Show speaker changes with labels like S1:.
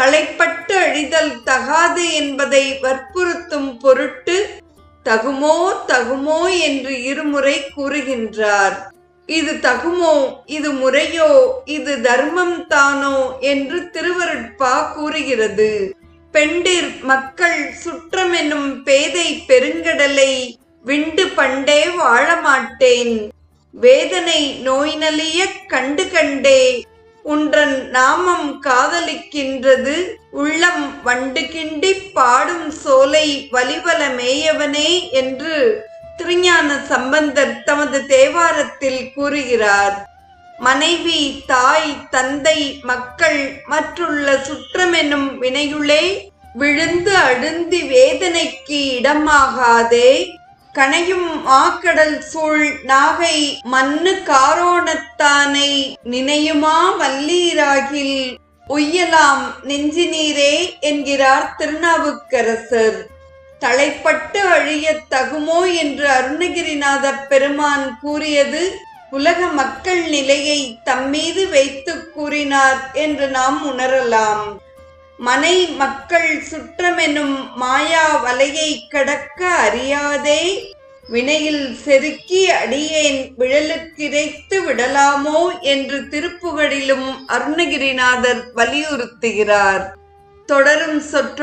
S1: தலைப்பட்டு அழிதல் தகாது என்பதை வற்புறுத்தும் பொருட்டு தகுமோ தகுமோ என்று இருமுறை கூறுகின்றார். இது தகுமோ இது முறையோ இது தர்மம் தானோ என்று திருவருட்பா கூறுகிறது. பெண்டிர் மக்கள் சுற்றம் என்னும் பேதை பெருங்கடலை விண்டு பண்டே வாழமாட்டேன் வேதனை நோய் நலிய கண்டு கண்டே உன்றன் நாமம் காதலிக்கின்றது உள்ளம் வண்டு கிண்டி பாடும் சோலை வலிவல மேயவனே என்று திருஞான சம்பந்தர் தமது தேவாரத்தில் கூறுகிறார். மனைவி தாய் தந்தை மக்கள் மற்றுள்ள சுற்றம் என்னும் வினையுளே விழுந்து அழுந்தி வேதனைக்கு இடமாகாதே. கனையும் ஆக்கடல் சூழ் நாகை மண்ணு காரோணத்தானை நினையுமா வல்லீராகில்? உய்யலாம் நெஞ்சினீரே என்கிறார் திருநாவுக்கரசர். தலைப்பட்டு அழியத் தகுமோ என்று அருணகிரிநாத பெருமான் கூறியது உலக மக்கள் நிலையை தம்மீது வைத்து கூறினார் என்று நாம் உணரலாம். மனை மக்கள் சுற்றமெனும் மாயா வலையை கடக்க அறியாதே. வினையில் செருக்கி அடியேன் விழலுக்கிரைத்து விடலாமோ என்று திருப்புகழிலும் அருணகிரிநாதர் வலியுறுத்துகிறார். தொடரும் சொற்றொடர்